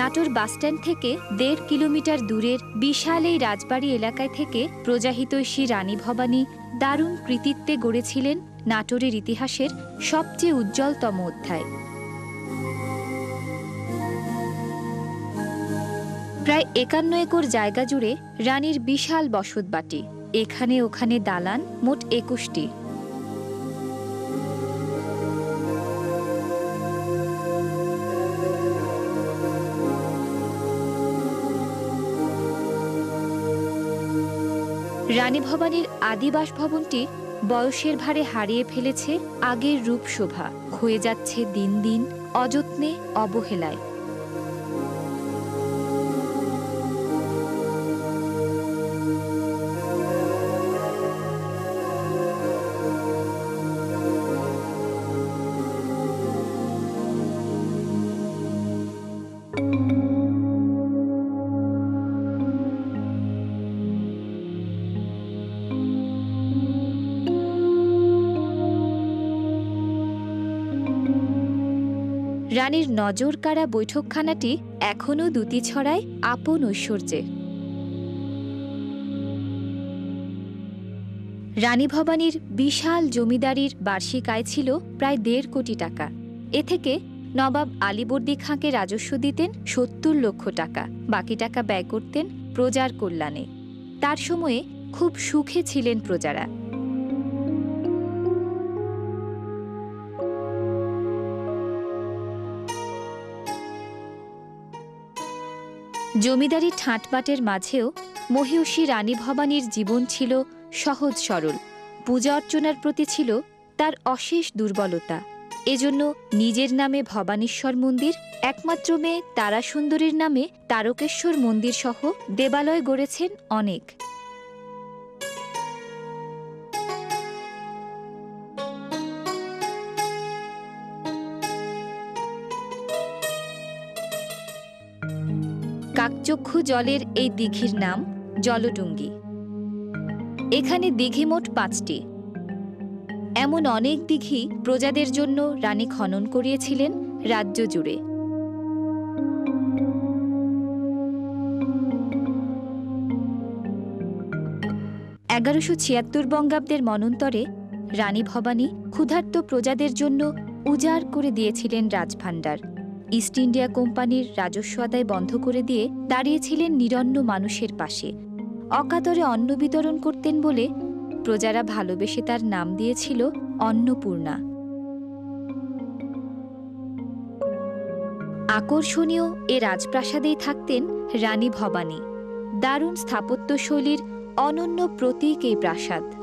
Natore bus stand থেকে দেড় kilometre দূরের বিশাল এই রাজবাড়ি এলাকায় থেকে প্রজাহিতৈষী রানী ভবানী দারুণ কৃতিত্বে গড়েছিলেন নাটোরের ইতিহাসের সবচেয়ে উজ্জ্বলতম অধ্যায়। প্রায় একান্ন একর জায়গা জুড়ে রানীর বিশাল বসতবাটি। এখানে ওখানে দালান মোট একুশটি। রানী ভবানীর আদিবাস ভবনটি বয়সের ভারে হারিয়ে ফেলেছে আগের রূপ শোভা হয়ে যাচ্ছে দিন দিন অযত্নে, অবহেলায়। রানীর নজর কাড়া বৈঠকখানাটি এখনও দুটি ছড়ায় আপন ঐশ্বর্যে। রানী ভবানীর বিশাল জমিদারির বার্ষিক আয় ছিল প্রায় দেড় কোটি টাকা। এ থেকে নবাব আলীবর্দী খাঁকে রাজস্ব দিতেন সত্তর লক্ষ টাকা, বাকি টাকা ব্যয় করতেন প্রজার কল্যাণে। তার সময়ে খুব সুখে ছিলেন প্রজারা। জমিদারি ঠাঁটবাটের মাঝেও মহিষী রানী ভবানীর জীবন ছিল সহজ সরল। পূজা অর্চনার প্রতি ছিল তার অশেষ দুর্বলতা। এজন্য নিজের নামে ভবানীশ্বর মন্দির, একমাত্র মেয়ে তারাসুন্দরীর নামে তারকেশ্বর মন্দির সহ দেবালয় গড়েছেন অনেক। জলের এই দিঘির নাম জলডুঙ্গি। এখানে দিঘি মোট পাঁচটি। এমন অনেক দিঘি প্রজাদের জন্য রানী খনন করিয়েছিলেন রাজ্য জুড়ে। এগারোশো ছিয়াত্তর বঙ্গাব্দের মনন্তরে রানী ভবানী ক্ষুধার্ত প্রজাদের জন্য উজাড় করে দিয়েছিলেন রাজভাণ্ডার। ইস্ট ইন্ডিয়া কোম্পানির রাজস্ব আদায় বন্ধ করে দিয়ে দাঁড়িয়েছিলেন নিরন্ন মানুষের পাশে। অকাতরে অন্ন বিতরণ করতেন বলে প্রজারা ভালোবেসে তার নাম দিয়েছিল অন্নপূর্ণা। আকর্ষণীয় এ রাজপ্রাসাদেই থাকতেন রানী ভবানী। দারুণ স্থাপত্যশৈলীর অনন্য প্রতীক এই প্রাসাদ।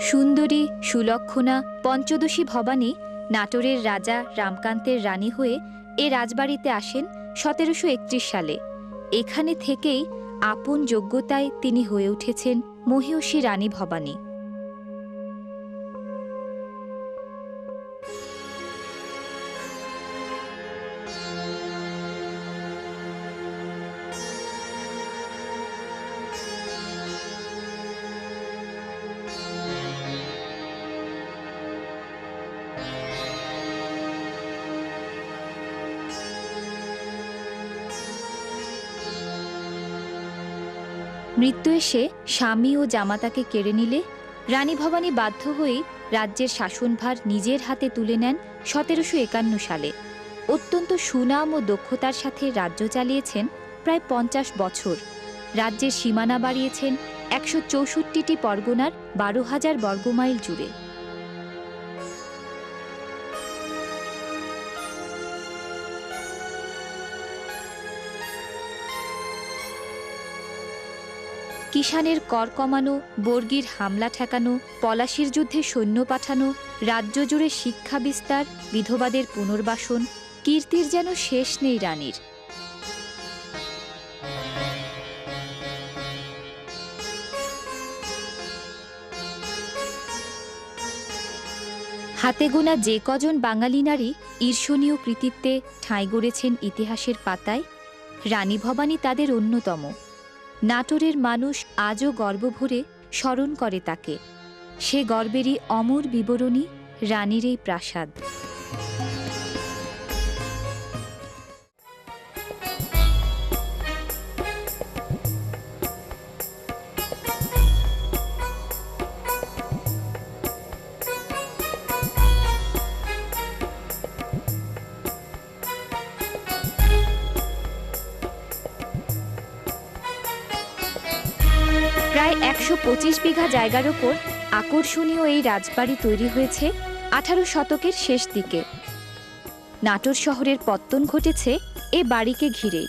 সুন্দরী, সুলক্ষণা, পঞ্চদশী ভবানী নাটোরের রাজা রামকান্তের রানী হয়ে এ রাজবাড়িতে আসেন সতেরোশো একত্রিশ সালে। এখানে থেকেই আপন যোগ্যতায় তিনি হয়ে উঠেছেন মহিষী রানী ভবানী। মৃত্যু এসে স্বামী ও জামাতাকে কেড়ে নিলে রানী ভবানী বাধ্য হয়েই রাজ্যের শাসনভার নিজের হাতে তুলে নেন সতেরোশো একান্ন সালে। অত্যন্ত সুনাম ও দক্ষতার সাথে রাজ্য চালিয়েছেন প্রায় পঞ্চাশ বছর। রাজ্যের সীমানা বাড়িয়েছেন একশো চৌষট্টিটি পরগনার বারো হাজার বর্গমাইল জুড়ে। কিষানের কর কমানো, বর্গির হামলা ঠেকানো, পলাশির যুদ্ধে সৈন্য পাঠানো, রাজ্য জুড়ে শিক্ষা বিস্তার, বিধবাদের পুনর্বাসন, কীর্তির যেন শেষ নেই রানীর। হাতে গোনা যে কজন বাঙালি নারী ঈর্ষণীয় কৃতিত্বে ঠাঁই গড়েছেন ইতিহাসের পাতায়, রানী ভবানী তাদের অন্যতম। নাটোরের মানুষ আজও গর্ব ভরে স্মরণ করে তাকে। সে গর্বেরই অমর বিবরণী, রানীর এই প্রাসাদ। পঁচিশ বিঘা জায়গার ওপর আকর্ষণীয় এই রাজবাড়ি তৈরি হয়েছে আঠারো শতকের শেষ দিকে। নাটোর শহরের পত্তন ঘটেছে এ বাড়িকে ঘিরেই।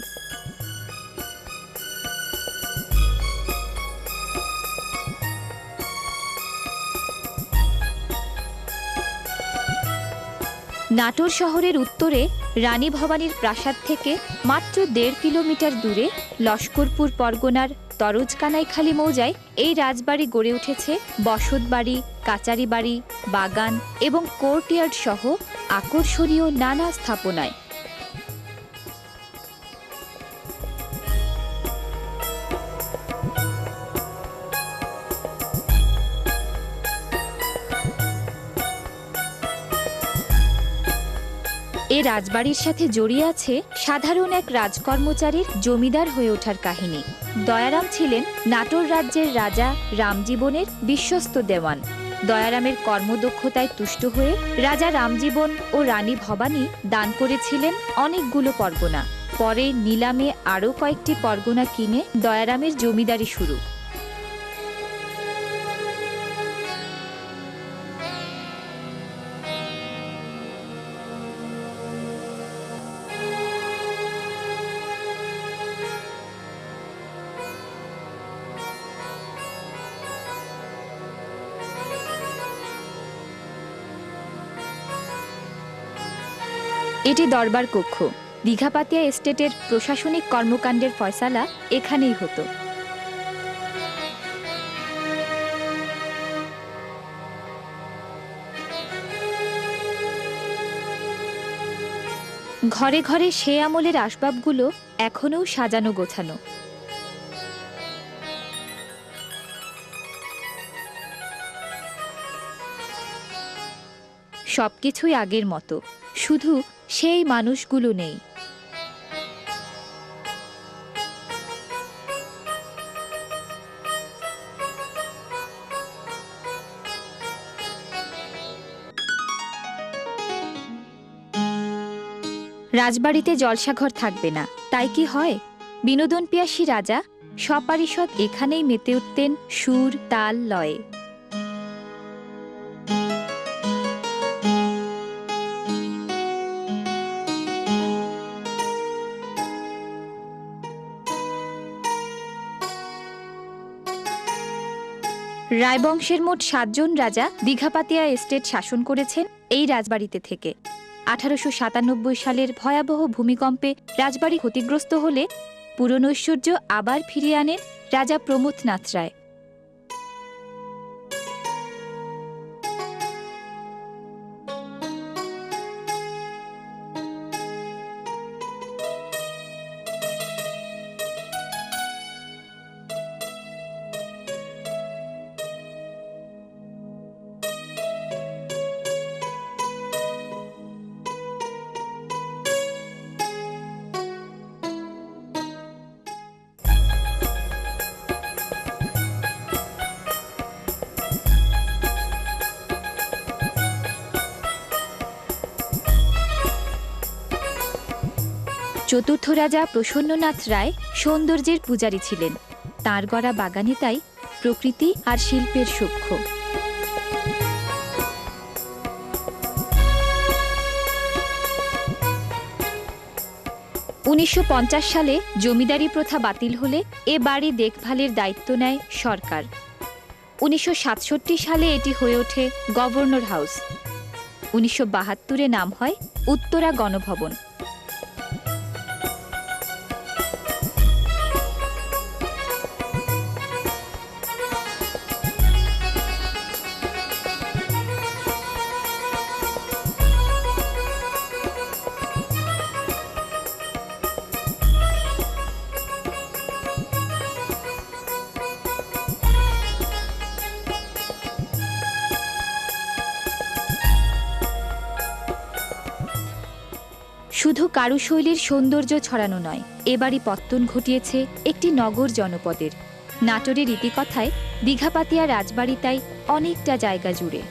নাটোর শহরের উত্তরে রানী ভবানীর প্রাসাদ থেকে মাত্র দেড় কিলোমিটার দূরে লস্করপুর পরগনার তরজকানাইখালী মৌজায় এই রাজবাড়ি গড়ে উঠেছে বসত বাড়ি, কাচারি বাড়ি, বাগান এবং কোর্টইয়ার্ড সহ আকর্ষণীয় নানা স্থাপনায়। রাজবাড়ির সাথে জড়িয়ে আছে সাধারণ এক রাজকর্মচারীর জমিদার হয়ে ওঠার কাহিনী। দয়ারাম ছিলেন নাটোর রাজ্যের রাজা রামজীবনের বিশ্বস্ত দেওয়ান। দয়ারামের কর্মদক্ষতায় তুষ্ট হয়ে রাজা রামজীবন ও রানী ভবানী দান করেছিলেন অনেকগুলো পরগনা। পরে নিলামে আরও কয়েকটি পরগনা কিনে দয়ারামের জমিদারি শুরু। এটি দরবার কক্ষ। দীঘাপাতিয়া এস্টেটের প্রশাসনিক কর্মকাণ্ডের ফয়সালা এখানেই হতো। ঘরে ঘরে সে আমলের আসবাবগুলো এখনও সাজানো গোছানো। সবকিছুই আগের মতো। শুধু সেই মানুষগুলো নেই। রাজবাড়িতে জলসাঘর থাকবে না। তাই কি হয়? বিনোদন পিয়াসী রাজা সপারিষদ এখানেই মেতে উঠতেন সুর, তাল, লয়ে। রায়বংশের মোট সাতজন রাজা দীঘাপাতিয়া এস্টেট শাসন করেছেন এই রাজবাড়িতে থেকে। আঠারোশো সাতানব্বই সালের ভয়াবহ ভূমিকম্পে রাজবাড়ি ক্ষতিগ্রস্ত হলে পুরনৈশ্বর্য আবার ফিরিয়ে আনেন রাজা প্রমথনাথ রায়। চতুর্থ রাজা প্রসন্ননাথ রায় সৌন্দর্যের পূজারী ছিলেন। তাঁর গড়া বাগানে তাই প্রকৃতি আর শিল্পের সূক্ষ্ম। উনিশশো পঞ্চাশ সালে জমিদারি প্রথা বাতিল হলে এ বাড়ি দেখভালের দায়িত্ব নেয় সরকার। উনিশশো সাতষট্টি সালে এটি হয়ে ওঠে গভর্নর হাউস। উনিশশো নাম হয় উত্তরা গণভবন। শুধু কারুশৈলীর সৌন্দর্য ছড়ানো নয়, এবারই পত্তন ঘটিয়েছে একটি নগর জনপদের। নাটোরের ইতিকথায় দীঘাপাতিয়া রাজবাড়ি তাই অনেকটা জায়গা জুড়ে।